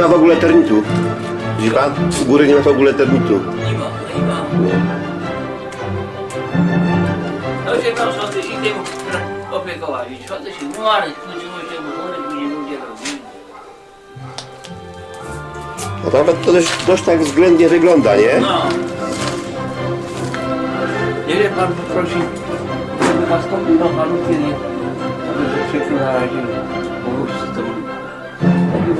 ma w ogóle termitu. Widzi pan? U góry nie ma w ogóle termitu. Nie ma, nie ma. No się proszę, ty się tym opiekować. Chodzę się nuary, kłóciło się, one później ludzie robili. No to nawet to dość, dość tak względnie wygląda, nie? No. Jeżeli pan poprosi, żeby nastąpił na panu kiedy, aby się przykrył na razie powrócić to Lepiej,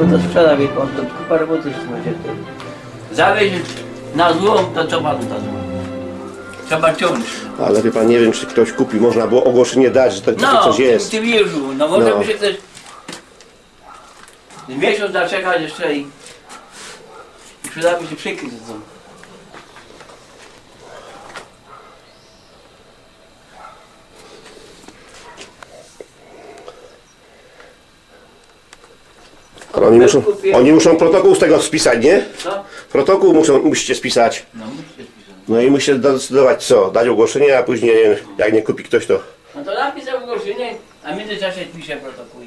bo to sprzeda, wie pan, to kupa roboty z tym będzie wtedy. Zawieźć na złom, to co panu da złom? Trzeba ciąć. Ale wie pan, nie wiem czy ktoś kupi, można było ogłoszenie dać, że to takie No, coś jest. ty wierzu, no może No. by się ktoś miesiąc zaczekać jeszcze i, i przydałoby się przykryć to. Ale oni muszą, oni muszą protokół z tego spisać, nie? Co? Protokół muszą, musicie spisać. No, no i musicie zdecydować co, dać ogłoszenie, a później nie jak nie kupi ktoś to... No to napisał ogłoszenie, a w międzyczasie pisze protokół.